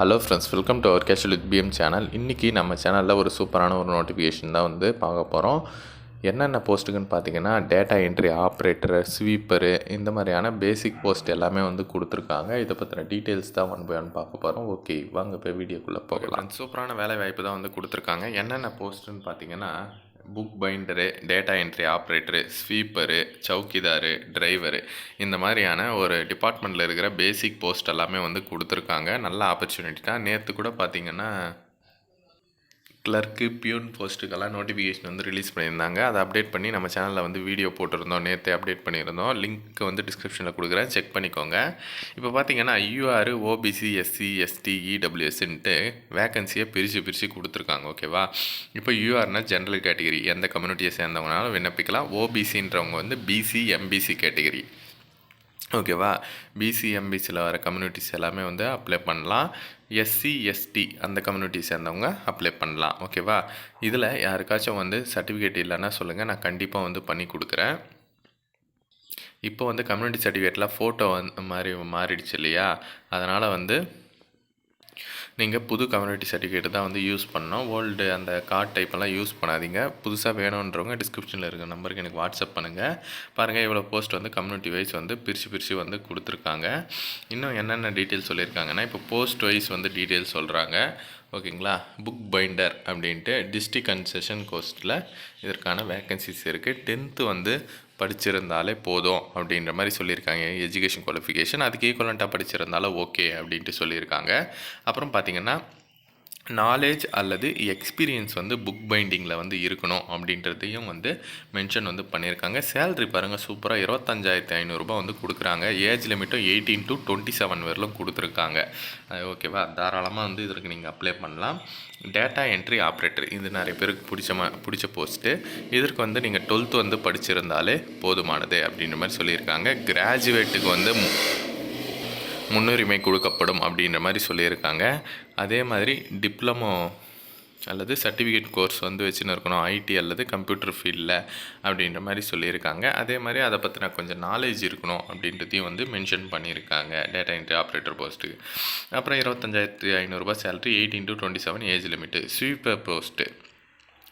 Hello friends welcome to our casual with PM channel இன்றைக்கி நம்ம சேனலில் ஒரு சூப்பரான ஒரு நோட்டிஃபிகேஷன் தான் வந்து பார்க்க போகிறோம் என்னென்ன போஸ்ட்டுக்குன்னு பார்த்தீங்கன்னா டேட்டா என்ட்ரி ஆப்ரேட்டரு ஸ்வீப்பரு இந்த மாதிரியான பேசிக் போஸ்ட் எல்லாமே வந்து கொடுத்துருக்காங்க. இதை பற்றின டீட்டெயில்ஸ் தான் ஒன் பை ஒன் பார்க்க போகிறோம் ஓகே வாங்க இப்போ வீடியோக்குள்ளே போகலாம். சூப்பரான வேலை வாய்ப்பு தான் வந்து கொடுத்துருக்காங்க. என்னென்ன போஸ்ட்டுன்னு பார்த்தீங்கன்னா book binder data entry operator sweeper chowkidar driver இந்த மாதிரியான ஒரு டிபார்ட்மெண்ட்டில் இருக்கிற பேசிக் போஸ்ட் எல்லாமே வந்து கொடுத்துருக்காங்க. நல்ல ஆப்பர்ச்சுனிட்டி தான். நேற்று கூட பார்த்தீங்கன்னா கிளர்க்கு பியூன் போஸ்ட்டுக்கெல்லாம் நோட்டிஃபிகேஷன் வந்து ரிலீஸ் பண்ணியிருந்தாங்க. அதை அப்டேட் பண்ணி நம்ம சேனலில் வந்து வீடியோ போட்டிருந்தோம். நேற்று அப்டேட் பண்ணியிருந்தோம். லிங்க் வந்து டிஸ்கிரிப்ஷனில் கொடுக்குறேன். செக் பண்ணிக்கோங்க. இப்போ பார்த்தீங்கன்னா யூஆர் ஓபிசி எஸ்சி எஸ்டி இடபிள்யூஎஸ்ன்ட்டு வேகன்சியை பிரித்து பிரித்து கொடுத்துருக்காங்க. ஓகேவா இப்போ யூஆர்னா ஜென்ரல் கேட்டகரி எந்த கம்யூனிட்டியை சேர்ந்தவங்கனாலும் விண்ணப்பிக்கலாம். ஓபிசின்றவங்க வந்து பிசி எம்பிசி கேட்டகரி ஓகேவா பிசிஎம்பிசியில் வர கம்யூனிட்டிஸ் எல்லாமே வந்து அப்ளை பண்ணலாம். எஸ்சி எஸ்டி அந்த கம்யூனிட்டி சேர்ந்தவங்க அப்ளை பண்ணலாம். ஓகேவா இதில் யாருக்காச்சும் வந்து சர்டிஃபிகேட் இல்லைன்னா சொல்லுங்கள் நான் கண்டிப்பாக வந்து பண்ணி கொடுக்குறேன். இப்போ வந்து கம்யூனிட்டி சர்டிஃபிகேட்டில் ஃபோட்டோ வந்து மாதிரி மாறிடுச்சு இல்லையா? அதனால் வந்து நீங்கள் புது கம்யூனிட்டி சர்டிஃபிகேட் தான் வந்து யூஸ் பண்ணோம் ஓல்டு அந்த கார்ட் டைப்பெல்லாம் யூஸ் பண்ணாதீங்க. புதுசாக வேணுன்றவங்க டிஸ்கிரிப்ஷனில் இருக்க நம்பருக்கு எனக்கு வாட்ஸ்அப் பண்ணுங்கள் பாருங்கள் இவ்வளோ போஸ்ட் வந்து கம்யூனிட்டி வைஸ் வந்து பிரித்து பிரித்து வந்து கொடுத்துருக்காங்க. இன்னும் என்னென்ன டீட்டெயில்ஸ் சொல்லியிருக்காங்கன்னா இப்போ போஸ்ட் வைஸ் வந்து டீட்டெயில்ஸ் சொல்கிறாங்க ஓகேங்களா? புக் பைண்டர் அப்படின்ட்டு டிஸ்ட்ரிக் கன்செஷன் கோஸ்ட்டில் இதற்கான வேக்கன்சிஸ் இருக்குது டென்த்து வந்து படிச்சிருந்தாலே போதும் அப்படின்ற மாதிரி சொல்லியிருக்காங்க. எஜுகேஷன் குவாலிஃபிகேஷன் அதுக்கு ஈக்குவலண்ட்டாக படிச்சிருந்தாலும் ஓகே அப்படின்ட்டு சொல்லியிருக்காங்க. அப்புறம் பார்த்திங்கன்னா நாலேஜ் அல்லது எக்ஸ்பீரியன்ஸ் வந்து புக் பைண்டிங்கில் வந்து இருக்கணும் அப்படின்றதையும் வந்து மென்ஷன் வந்து பண்ணியிருக்காங்க. சேல்ரி பாருங்கள் சூப்பராக இருபத்தஞ்சாயிரத்தி ஐநூறுரூபா வந்து கொடுக்குறாங்க. ஏஜ் லிமிட்டும் எயிட்டீன் டு டுவெண்ட்டி செவன் வரலும் கொடுத்துருக்காங்க. ஓகேவா தாராளமாக வந்து இதற்கு நீங்கள் அப்ளை பண்ணலாம். டேட்டா என்ட்ரி ஆப்ரேட்டர் இது நிறைய பேருக்கு பிடிச்சமா பிடிச்ச போஸ்ட்டு இதற்கு வந்து நீங்கள் டுவெல்த்து வந்து படிச்சிருந்தாலே போதுமானது அப்படின்ற மாதிரி சொல்லியிருக்காங்க. கிராஜுவேட்டுக்கு வந்து முன்னுரிமை கொடுக்கப்படும் அப்படின்ற மாதிரி சொல்லியிருக்காங்க. அதே மாதிரி டிப்ளமோ அல்லது சர்டிஃபிகேட் கோர்ஸ் வந்து வச்சுன்னு இருக்கணும் ஐடி அல்லது கம்ப்யூட்டர் ஃபீல்டில் அப்படின்ற மாதிரி சொல்லியிருக்காங்க. அதே மாதிரி அதை பற்றின கொஞ்சம் நாலேஜ் இருக்கணும் அப்படின்றதையும் வந்து மென்ஷன் பண்ணியிருக்காங்க டேட்டா என்ட்ரி ஆப்ரேட்டர் போஸ்ட்டுக்கு அப்புறம் இருபத்தஞ்சாயிரத்தி ஐநூறுரூபா salary eighteen to twenty seven age limit sweeper post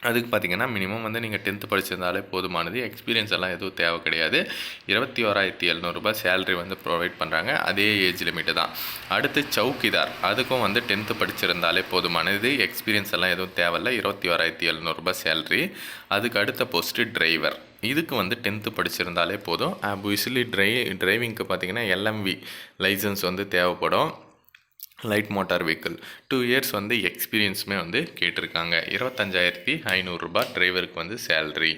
அதுக்கு பார்த்தீங்கன்னா மினிமம் வந்து நீங்கள் டென்த்து படிச்சிருந்தாலே போதுமானது. எக்ஸ்பீரியன்ஸ் எல்லாம் எதுவும் தேவை கிடையாது. இருபத்தி ஓராயிரத்தி எழுநூறுபா சேலரி வந்து ப்ரொவைட் பண்ணுறாங்க அதே ஏஜ் லிமிட்டு தான். அடுத்து சவுக்கிதார். அதுக்கும் வந்து டென்த்து படிச்சிருந்தாலே போதுமானது. எக்ஸ்பீரியன்ஸ் எல்லாம் எதுவும் தேவையில்ல. இருபத்தி ஓராயிரத்தி எழுநூறுபா சேலரி அதுக்கு அடுத்த போஸ்ட்டு டிரைவர் இதுக்கு வந்து டென்த்து படிச்சிருந்தாலே போதும். யூஸ்வலி ட்ரை டிரைவிங்க்கு பார்த்தீங்கன்னா எல்எம்வி லைசன்ஸ் வந்து தேவைப்படும். Light motor vehicle. Two years வந்து எக்ஸ்பீரியன்ஸுமே வந்து கேட்டிருக்காங்க. இருபத்தஞ்சாயிரத்தி ஐநூறுரூபா டிரைவருக்கு வந்து சேல்ரி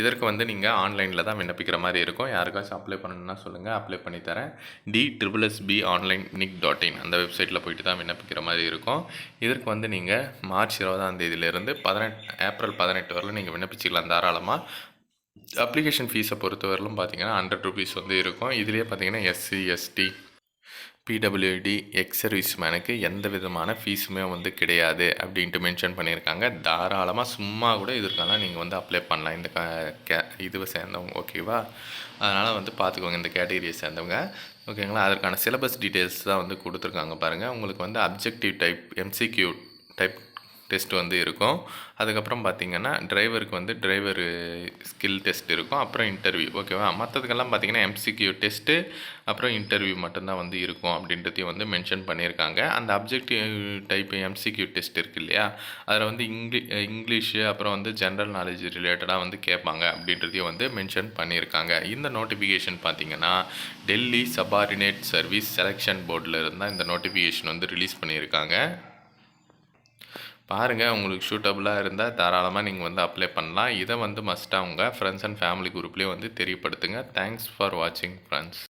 இதற்கு வந்து நீங்கள் ஆன்லைனில் தான் விண்ணப்பிக்கிற மாதிரி இருக்கும். யாருக்காச்சும் அப்ளை பண்ணணுன்னா சொல்லுங்கள் அப்ளை பண்ணி தரேன். D triple S B online NIC dot in அந்த வெப்சைட்டில் போயிட்டு தான் விண்ணப்பிக்கிற மாதிரி இருக்கும். இதற்கு வந்து நீங்கள் மார்ச் இருபதாம் தேதியிலேருந்து பதினெட்டு ஏப்ரல் பதினெட்டு வரலும் நீங்கள் விண்ணப்பிச்சிக்கலாம் தாராளமாக அப்ளிகேஷன் ஃபீஸை பொறுத்தவரையிலும் பார்த்தீங்கன்னா ஹண்ட்ரட் ருபீஸ் வந்து இருக்கும். இதுலேயே பார்த்தீங்கன்னா SC ST PWD ex service மேனுக்கு எந்த விதமான ஃபீஸுமே வந்து கிடையாது அப்படின்ட்டு மென்ஷன் பண்ணியிருக்காங்க. தாராளமாக சும்மா கூட இதற்கெல்லாம் நீங்கள் வந்து அப்ளை பண்ணலாம். இந்த க கே இதுவை சேர்ந்தவங்க ஓகேவா அதனால் வந்து பார்த்துக்கோங்க இந்த கேட்டகரியை சேர்ந்தவங்க. ஓகேங்களா அதற்கான சிலபஸ் டீட்டெயில்ஸ் தான் வந்து கொடுத்துருக்காங்க பாருங்கள் உங்களுக்கு வந்து objective type MCQ type test வந்து இருக்கும். அதுக்கப்புறம் பார்த்திங்கன்னா டிரைவருக்கு வந்து டிரைவர் ஸ்கில் டெஸ்ட் இருக்கும். அப்புறம் இன்டர்வியூ. ஓகேவா மற்றதுக்கெல்லாம் பார்த்திங்கன்னா எம்சிக்யூ டெஸ்ட்டு அப்புறம் இன்டர்வியூ மட்டும்தான் வந்து இருக்கும் அப்படின்றதையும் வந்து மென்ஷன் பண்ணியிருக்காங்க. அந்த அப்ஜெக்டிவ் டைப் எம்சிக்யூ டெஸ்ட் இருக்குது இல்லையா? அதில் வந்து இங்கிலீ இங்கிலீஷு அப்புறம் வந்து ஜென்ரல் நாலேஜ் ரிலேட்டடாக வந்து கேட்பாங்க அப்படின்றதையும் வந்து மென்ஷன் பண்ணியிருக்காங்க. இந்த நோட்டிஃபிகேஷன் பார்த்திங்கன்னா டெல்லி சபார்டினேட் சர்வீஸ் செலெக்ஷன் போர்டில் இருந்தால் இந்த நோட்டிஃபிகேஷன் வந்து ரிலீஸ் பண்ணியிருக்காங்க. பாருங்கள் உங்களுக்கு சூட்டபுளாக இருந்தால் தாராளமாக நீங்கள் வந்து அப்ளை பண்ணலாம். இதை வந்து மஸ்ட்டாக உங்கள் ஃப்ரெண்ட்ஸ் அண்ட் ஃபேமிலி குரூப்லேயே வந்து தெரியப்படுத்துங்க. தேங்க்ஸ் ஃபார் வாட்சிங் ஃப்ரெண்ட்ஸ்